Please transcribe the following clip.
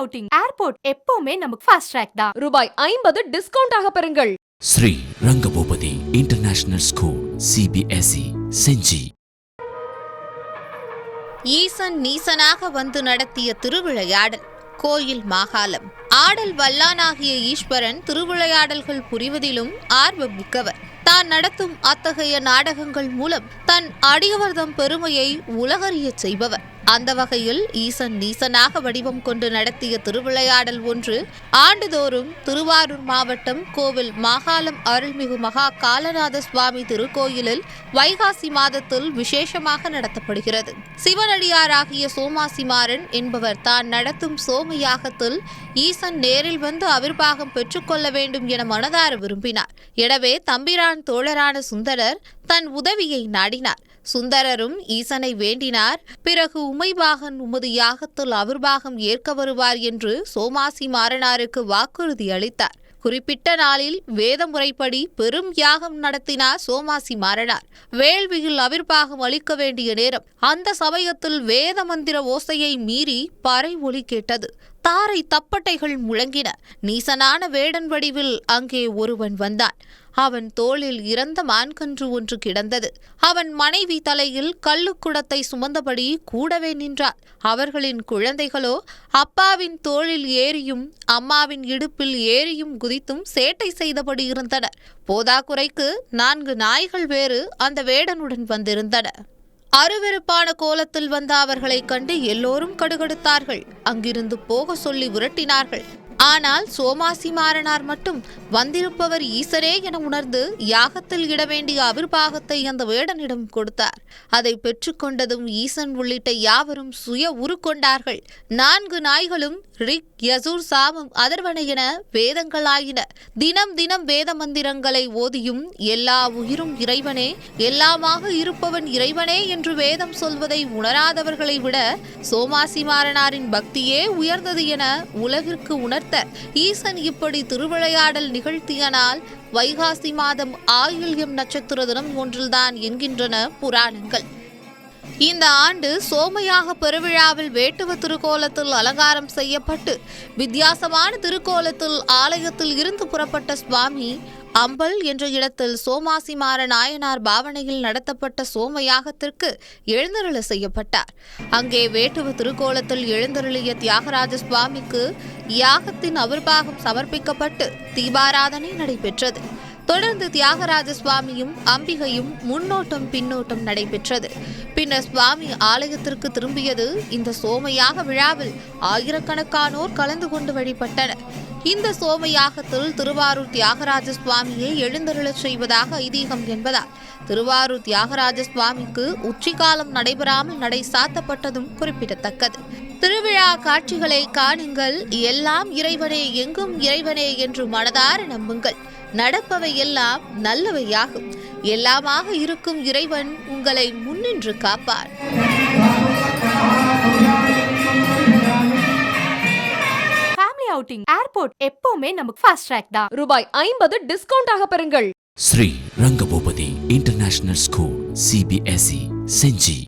Outing. Airport எப்பவுமே நமக்கு fast track தான். ரூபாய் ஐம்பது டிஸ்கவுண்ட் ஆக பெறுங்கள். Sri Rangaboopathi international school CBSE Senji. ஈசன் நீசனாக வந்து நடத்திய திருவிளையாடல் கோயில் மாகாளம் ஆடல் வல்லானாகிய ஈஸ்வரன் திருவிளையாடல்கள் புரிவதிலும் ஆர்வம் மிக்கவர். தான் நடத்தும் அத்தகைய நாடகங்கள் மூலம் தன் அடியவர்தம் பெருமையை உலகறியச் செய்பவர். அந்த வகையில் ஈசன் நீசனாக வடிவம் கொண்டு நடத்திய திருவிளையாடல் ஒன்று ஆண்டுதோறும் திருவாரூர் மாவட்டம் கோவில் மாகாளம் அருள்மிகு மகா காலநாத சுவாமி திருக்கோயிலில் வைகாசி மாதத்தில் விசேஷமாக நடத்தப்படுகிறது. சிவனடியாராகிய சோமாசிமாறன் என்பவர் தான் நடத்தும் சோம யாகத்தில் ஈசன் நேரில் வந்து அவிர்வாகம் பெற்றுக்கொள்ள வேண்டும் என மனதார விரும்பினார். எனவே தம்பிரான் தோழரான சுந்தரர் தன் உதவியை நாடினார். சுந்தரரும் ஈசனை வேண்டினார். பிறகு உமைபாகன் உமது யாகத்தில் அவிர்வாகம் ஏற்க வருவார் என்று சோமாசி மாறனாருக்கு வாக்குறுதி அளித்தார். குறிப்பிட்ட நாளில் வேத முறைப்படி பெரும் யாகம் நடத்தினார் சோமாசி மாறனார். வேள்வியில் அவிர்வாகம் அளிக்க வேண்டிய நேரம் அந்த சமயத்தில் வேத மந்திர ஓசையை மீறி பறை ஒலி கேட்டது. தாரை தப்பட்டைகள் முழங்கின. நீசனான வேடன் வடிவில் அங்கே ஒருவன் வந்தான். அவன் தோளில் இறந்த மான்கன்று ஒன்று கிடந்தது. அவன் மனைவி தலையில் கள்ளுக்குடத்தை சுமந்தபடி கூடவே நின்றார் அவர்களின் குழந்தைகளோ அப்பாவின் தோளில் ஏறியும் அம்மாவின் இடுப்பில் ஏறியும் குதித்தும் சேட்டை செய்தபடி இருந்தனர். போதாக்குறைக்கு நான்கு நாய்கள் வேறு அந்த வேடனுடன் வந்திருந்தன. அருவெருப்பான கோலத்தில் வந்த அவர்களைக் கண்டு எல்லோரும் கடுகடுத்தார்கள். அங்கிருந்து போக சொல்லி விரட்டினார்கள் ஆனால் சோமாசி மாறனார் மட்டும் வந்திருப்பவர் ஈசரே என உணர்ந்து யாகத்தில் இட வேண்டிய அவிர்வாகத்தை அந்த வேடனிடம் கொடுத்தார். அதை பெற்றுக்கொண்டதும் ஈசன் உள்ளிட்ட யாவரும் சுய உருக்கொண்டார்கள். நான்கு நாய்களும் ரிக் யசூர் சாமம் அதர்வன என வேதங்களாயின. தினம் தினம் வேத மந்திரங்களை ஓதியும் எல்லா உயிரும் இறைவனே எல்லாமாக இருப்பவன் இறைவனே என்று வேதம் சொல்வதை உணராதவர்களை விட சோமாசி மாறனாரின் பக்தியே உயர்ந்தது என உலகிற்கு உணர்த்த ஈசன் இப்படி திருவிளையாடல் நிகழ்த்தியனால் வைகாசி மாதம் ஆயுள்யம் நட்சத்திர தினம் ஒன்றில்தான் என்கின்றன புராணங்கள். இந்த ஆண்டு சோமயாக பெருவிழாவில் வேட்டுவ திருக்கோலத்தில் அலங்காரம் செய்யப்பட்டு வித்தியாசமான திருக்கோலத்தில் ஆலயத்தில் இருந்து புறப்பட்ட சுவாமி அம்பல் என்ற இடத்தில் சோமாசிமார நாயனார் பாவனையில் நடத்தப்பட்ட சோம யாகத்திற்கு எழுந்தருள செய்யப்பட்டார். அங்கே வேட்டுவ திருக்கோலத்தில் எழுந்தருளிய தியாகராஜ சுவாமிக்கு யாகத்தின் அவிர்வாகம் சமர்ப்பிக்கப்பட்டு தீபாராதனை நடைபெற்றது. தொடர்ந்து தியாகராஜ சுவாமியும் அம்பிகையும் முன்னோட்டம் பின்னோட்டம் நடைபெற்றது. பின்னர் சுவாமி ஆலயத்திற்கு திரும்பியது இந்த சோமயாக விழாவில் ஆயிரக்கணக்கானோர் கலந்து கொண்டு வழிபட்டனர். இந்த சோமயாகத்தில் திருவாரூர் தியாகராஜ சுவாமியை எழுந்தருளச் செய்வதாக ஐதீகம் என்பதால் திருவாரூர் தியாகராஜ சுவாமிக்கு உச்சிகாலம் நடைபெறாமல் நடை சாத்தப்பட்டதும் குறிப்பிடத்தக்கது. திருவிழா காட்சிகளை காணுங்கள் எல்லாம் இறைவனே எங்கும் இறைவனே என்று மனதார நம்புங்கள். நடப்பவை எல்லாம் நல்லவையாகும். எல்லாமாக இருக்கும் இறைவன் உங்களை முன்னின்று காப்பார். அவுட்டிங் ஏர்போர்ட் எப்பவுமே நமக்கு ஃபாஸ்ட் ட்ராக் தான். ரூபாய் ஐம்பது டிஸ்கவுண்ட் ஆக பெறுங்கள். Sri Rangaboopathi international school CBSE Senji